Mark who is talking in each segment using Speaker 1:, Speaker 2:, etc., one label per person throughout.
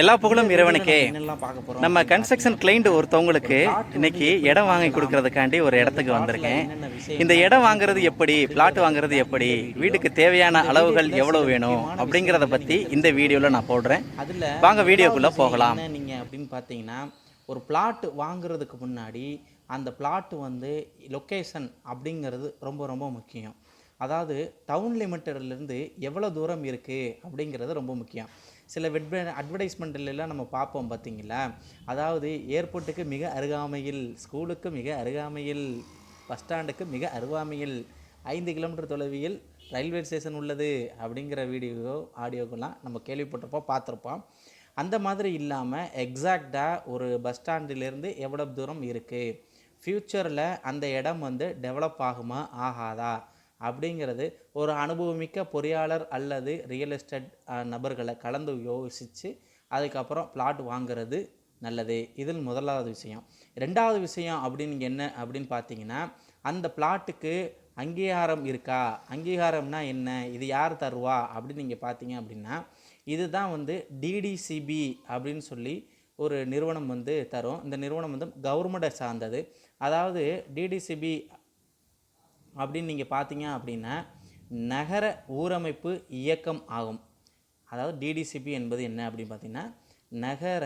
Speaker 1: எல்லா புகழும் இறைவனுக்கே. நம்ம கன்ஸ்ட்ரக்ஷன் கிளைண்ட் ஒருத்தவங்களுக்கு இன்னைக்கு இடம் வாங்கி கொடுக்கறதுக்காண்டி ஒரு இடத்துக்கு வந்திருக்கேன். இந்த இடம் வாங்குறது எப்படி? பிளாட் வாங்குறது எப்படி? வீட்டுக்கு தேவையான அளவுகள் எவ்வளவு வேணும்? அப்படிங்கிறத பத்தி இந்த வீடியோல நான் போடுறேன்.
Speaker 2: அதுல
Speaker 1: வாங்க வீடியோக்குள்ள போகலாம்.
Speaker 2: என்ன நீங்க அப்படின்னு பார்த்தீங்கன்னா ஒரு பிளாட் வாங்குறதுக்கு முன்னாடி அந்த பிளாட் வந்து லொக்கேஷன் அப்படிங்கிறது ரொம்ப ரொம்ப முக்கியம். அதாவது டவுன் லிமிட்டட்லேருந்து எவ்வளோ தூரம் இருக்குது அப்படிங்கிறது ரொம்ப முக்கியம். சில வெட் அட்வர்டைஸ்மெண்ட்லாம் நம்ம பார்ப்போம் பார்த்தீங்களா? அதாவது ஏர்போர்ட்டுக்கு மிக அருகாமையில் ஸ்கூலுக்கு மிக அருகாமையில் பஸ் ஸ்டாண்டுக்கு மிக அருகாமையில் ஐந்து கிலோமீட்டர் தொலைவில் ரயில்வே ஸ்டேஷன் உள்ளது அப்படிங்கிற வீடியோ ஆடியோக்கெல்லாம் நம்ம கேள்விப்பட்டிருப்போம் பார்த்துருப்போம். அந்த மாதிரி இல்லாமல் எக்ஸாக்டாக ஒரு பஸ் ஸ்டாண்டிலேருந்து எவ்வளோ தூரம் இருக்குது ஃப்யூச்சரில் அந்த இடம் வந்து டெவலப் ஆகுமா ஆகாதா? அப்படிங்கிறது ஒரு அனுபவமிக்க பொறியாளர் அல்லது ரியல் எஸ்டேட் நபர்களை கலந்து யோசித்து அதுக்கப்புறம் பிளாட் வாங்குறது நல்லது. இதில் முதலாவது விஷயம். ரெண்டாவது விஷயம் அப்படின்னு என்ன அப்படின்னு பார்த்தீங்கன்னா அந்த பிளாட்டுக்கு அங்கீகாரம் இருக்கா? அங்கீகாரம்னா என்ன? இது யார் தருவா? அப்படின்னு நீங்கள் பார்த்தீங்க அப்படின்னா இதுதான் வந்து டிடிசிபி அப்படின்னு சொல்லி ஒரு நிறுவனம் வந்து தரும். இந்த நிறுவனம் வந்து கவர்மெண்ட்டை சார்ந்தது. அதாவது டிடிசிபி அப்படின்னு நீங்கள் பார்த்தீங்க அப்படின்னா நகர ஊரமைப்பு இயக்கம் ஆகும். அதாவது டிடிசிபி என்பது என்ன அப்படின்னு பார்த்தீங்கன்னா நகர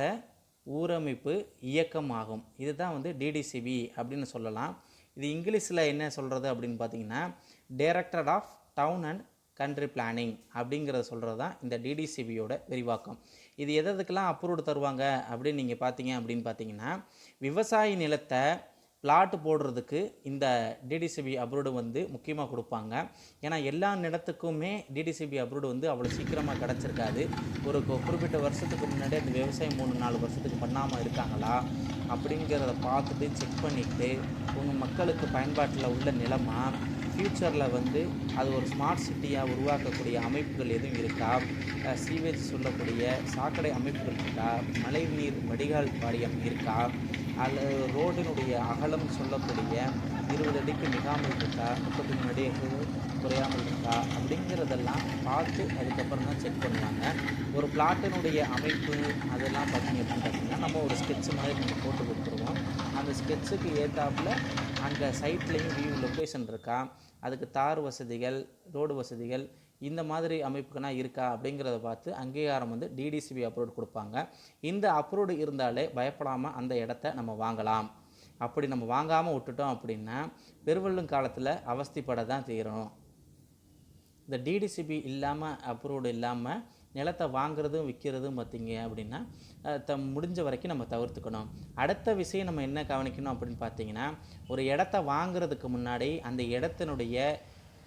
Speaker 2: ஊரமைப்பு இயக்கம் ஆகும். இதுதான் வந்து டிடிசிபி அப்படின்னு சொல்லலாம். இது இங்கிலீஷில் என்ன சொல்கிறது அப்படின்னு பார்த்தீங்கன்னா director of town and country planning அப்படிங்கிறத சொல்கிறது தான் இந்த டிடிசிபியோட விரிவாக்கம். இது எது எதுக்கெல்லாம் அப்ரூவ்டு தருவாங்க அப்படின்னு நீங்கள் பார்த்தீங்க அப்படின்னு பார்த்தீங்கன்னா விவசாய நிலத்தை பிளாட் போடுறதுக்கு இந்த டிடிசிபி அப்ரூவ்டு வந்து முக்கியமாக கொடுப்பாங்க. ஏன்னா எல்லா நிலத்துக்குமே டிடிசிபி அப்ரூவ்டு வந்து அவ்வளோ சீக்கிரமாக கிடச்சிருக்காது. ஒரு குறிப்பிட்ட வருஷத்துக்கு முன்னாடி அந்த விவசாயம் மூணு நாலு வருஷத்துக்கு பண்ணாமல் இருக்காங்களா? அப்படிங்கிறத பார்த்துட்டு செக் பண்ணிவிட்டு உங்கள் மக்களுக்கு பயன்பாட்டில் உள்ள நிலமா? ஃப்யூச்சரில் வந்து அது ஒரு ஸ்மார்ட் சிட்டியாக உருவாக்கக்கூடிய அமைப்புகள் எதுவும் இருக்கா? சீவேஜ் சொல்லக்கூடிய சாக்கடை அமைப்புகள் இருக்கா? மழைநீர் வடிகால் வாரியம் இருக்கா? அல்லது ரோடினுடைய அகலம் சொல்லக்கூடிய இருபது அடிக்கு மிகாமல் இருக்கா? முப்பத்தி மூணு அடி குறையாமல் இருக்கா? அப்படிங்கிறதெல்லாம் பார்த்து அதுக்கப்புறம் தான் செக் பண்ணுவாங்க. ஒரு பிளாட்டினுடைய அமைப்பு அதெல்லாம் பார்த்தீங்க அப்படின்னு பார்த்தீங்கன்னா நம்ம ஒரு ஸ்கெட்ச் மாதிரி நம்ம போட்டு கொடுத்துருவோம். அந்த ஸ்கெட்சுக்கு ஏற்றாப்புல அங்கே சைட்லேயும் வியூ லொக்கேஷன் இருக்கா? அதுக்கு தார் வசதிகள் ரோடு வசதிகள் இந்த மாதிரி அமைப்புக்குனா இருக்கா அப்படிங்கிறத பார்த்து அங்கீகாரம் வந்து டிடிசிபி அப்ரூவ்டு கொடுப்பாங்க. இந்த அப்ரூவ்டு இருந்தாலே பயப்படாமல் அந்த இடத்த நம்ம வாங்கலாம். அப்படி நம்ம வாங்காமல் விட்டுட்டோம் அப்படின்னா பெருவெள்ளும் காலத்தில் அவஸ்திப்பட தான் தீரணும். இந்த டிடிசிபி இல்லாமல் அப்ரூவ்டு இல்லாமல் நிலத்தை வாங்குறதும் விற்கிறதும் பார்த்தீங்க அப்படின்னா த முடிஞ்ச வரைக்கும் நம்ம தவிர்த்துக்கணும். அடுத்த விஷயம் நம்ம என்ன கவனிக்கணும் அப்படின்னு பார்த்தீங்கன்னா ஒரு இடத்த வாங்குறதுக்கு முன்னாடி அந்த இடத்தினுடைய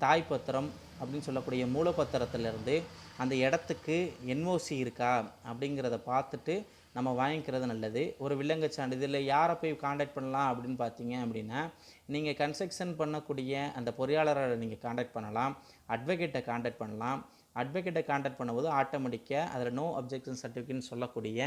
Speaker 2: தாய் பத்திரம் அப்படின்னு சொல்லக்கூடிய மூலப்பத்திரத்திலிருந்து அந்த இடத்துக்கு என்ஓசி இருக்கா அப்படிங்கிறத பார்த்துட்டு நம்ம வாங்கிக்கிறது நல்லது. ஒரு வில்லங்க சான்றிதழ் யாரை போய் காண்டாக்ட் பண்ணலாம் அப்படின்னு பார்த்தீங்க அப்படின்னா நீங்கள் கன்ஸ்ட்ரக்ஷன் பண்ணக்கூடிய அந்த பொறியாளரை நீங்கள் காண்டாக்ட் பண்ணலாம் அட்வொகேட்டை காண்டாக்ட் பண்ணலாம் அட்வொகேட்டை காண்டாக்ட் பண்ணும்போது ஆட்டோமேட்டிக்காக அதில் நோ அப்ஜெக்ஷன் சர்டிஃபிகேட்னு சொல்லக்கூடிய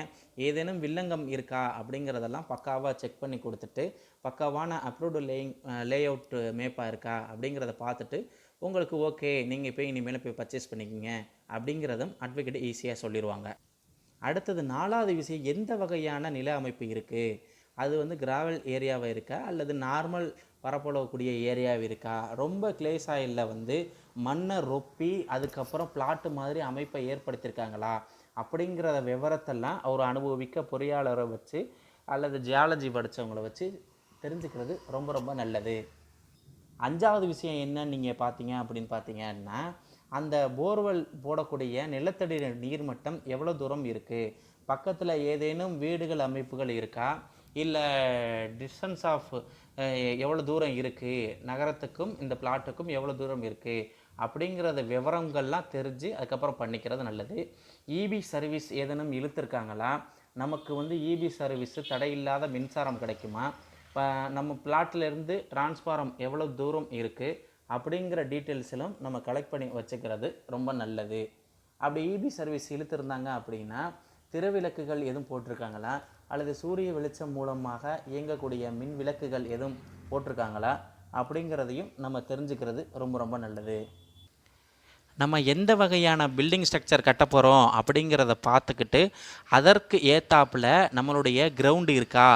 Speaker 2: ஏதேனும் வில்லங்கம் இருக்கா அப்படிங்கிறதெல்லாம் பக்காவாக செக் பண்ணி கொடுத்துட்டு பக்காவான அப்ரூவ்டு லேயிங் லே அவுட் மேப்பாக இருக்கா அப்படிங்கிறத பார்த்துட்டு உங்களுக்கு ஓகே நீங்கள் போய் இனிமேல் போய் பர்ச்சேஸ் பண்ணிக்கிங்க அப்படிங்கிறதும் அட்வொகேட் ஈஸியாக சொல்லிடுவாங்க. அடுத்தது நாலாவது விஷயம் எந்த வகையான நில அமைப்பு இருக்குது அது வந்து கிராவல் ஏரியாவாக இருக்கா? அல்லது நார்மல் பரப்பளவக்கூடிய ஏரியாவாக இருக்கா? ரொம்ப கிளே சாயிலில் வந்து மண்ணை ரொப்பி அதுக்கப்புறம் பிளாட்டு மாதிரி அமைப்பை ஏற்படுத்தியிருக்காங்களா? அப்படிங்கிற விவரத்தெல்லாம் ஒரு அனுபவிக்க பொறியாளரை வச்சு அல்லது ஜியாலஜி படித்தவங்கள வச்சு தெரிஞ்சுக்கிறது ரொம்ப ரொம்ப நல்லது. அஞ்சாவது விஷயம் என்னன்னு நீங்கள் பார்த்தீங்க அப்படின்னு பார்த்தீங்கன்னா அந்த போர்வெல் போடக்கூடிய நிலத்தடி நீர்மட்டம் எவ்வளோ தூரம் இருக்குது பக்கத்தில் ஏதேனும் வீடுகள் அமைப்புகள் இருக்கா? இல்லை டிஸ்டன்ஸ் ஆஃப் எவ்வளோ தூரம் இருக்குது நகரத்துக்கும் இந்த பிளாட்டுக்கும் எவ்வளோ தூரம் இருக்குது அப்படிங்கிறத விவரங்கள்லாம் தெரிஞ்சு அதுக்கப்புறம் பண்ணிக்கிறது நல்லது. இபி சர்வீஸ் ஏதேனும் இழுத்துருக்காங்களா? நமக்கு வந்து இபி சர்வீஸு தடையில்லாத மின்சாரம் கிடைக்குமா? இப்போ நம்ம பிளாட்லேருந்து டிரான்ஸ்ஃபாரம் எவ்வளோ தூரம் இருக்குது அப்படிங்கிற டீட்டெயில்ஸிலும் நம்ம கலெக்ட் பண்ணி வச்சுக்கிறது ரொம்ப நல்லது. அப்படி இபி சர்வீஸ் இழுத்துருந்தாங்க அப்படின்னா திருவிளக்குகள் எதுவும் போட்டிருக்காங்களா? அல்லது சூரிய வெளிச்சம் மூலமாக இயங்கக்கூடிய மின் விளக்குகள் எதுவும் போட்டிருக்காங்களா? அப்படிங்கிறதையும் நம்ம தெரிஞ்சுக்கிறது ரொம்ப ரொம்ப நல்லது. நம்ம எந்த வகையான பில்டிங் ஸ்ட்ரக்சர் கட்ட போகிறோம் அப்படிங்கிறத பார்த்துக்கிட்டு அதற்கு ஏத்தாப்பில் நம்மளுடைய கிரவுண்டு இருக்கா?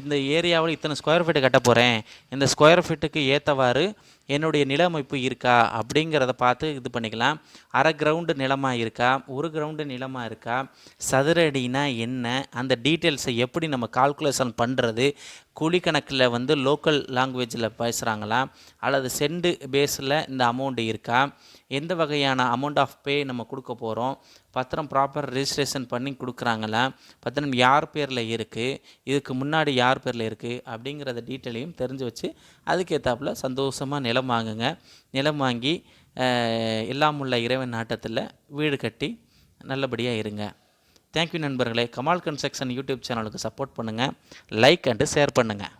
Speaker 2: இந்த ஏரியாவில் இத்தனை ஸ்கொயர் ஃபீட்டு கட்ட போகிறேன் இந்த ஸ்கொயர் ஃபீட்டுக்கு ஏற்றவாறு என்னுடைய நில அமைப்பு இருக்கா அப்படிங்கிறத பார்த்து இது பண்ணிக்கலாம். அரை கிரவுண்டு நிலமாக இருக்கா? ஒரு கிரவுண்டு நிலமாக இருக்கா? சதுர அடினா என்ன? அந்த டீட்டெயில்ஸை எப்படி நம்ம கால்குலேஷன் பண்ணுறது கூலி கணக்கில் வந்து லோக்கல் லாங்குவேஜில் பேசுகிறாங்களா? அல்லது செண்டு பேஸில் இந்த அமௌண்ட் இருக்கா? எந்த வகையான அமௌண்ட் ஆஃப் பே நம்ம கொடுக்க போகிறோம்? பத்திரம் ப்ராப்பர் ரிஜிஸ்ட்ரேஷன் பண்ணி கொடுக்குறாங்களா? பத்திரம் யார் பேரில் இருக்குது? இதுக்கு முன்னாடி யார் பேரில் இருக்குது? அப்படிங்கிறத டீட்டெயிலையும் தெரிஞ்சு வச்சு அதுக்கேற்றாப்புல சந்தோஷமாக நிலம் வாங்குங்க. நிலம் வாங்கி எல்லாம் உள்ள இறைவன் நாட்டத்தில் வீடு கட்டி நல்லபடியாக இருங்க. தேங்க்யூ நண்பர்களே. கமால் கன்ஸ்ட்ரக்ஷன் யூடியூப் சேனலுக்கு சப்போர்ட் பண்ணுங்கள் லைக் அண்டு ஷேர் பண்ணுங்கள்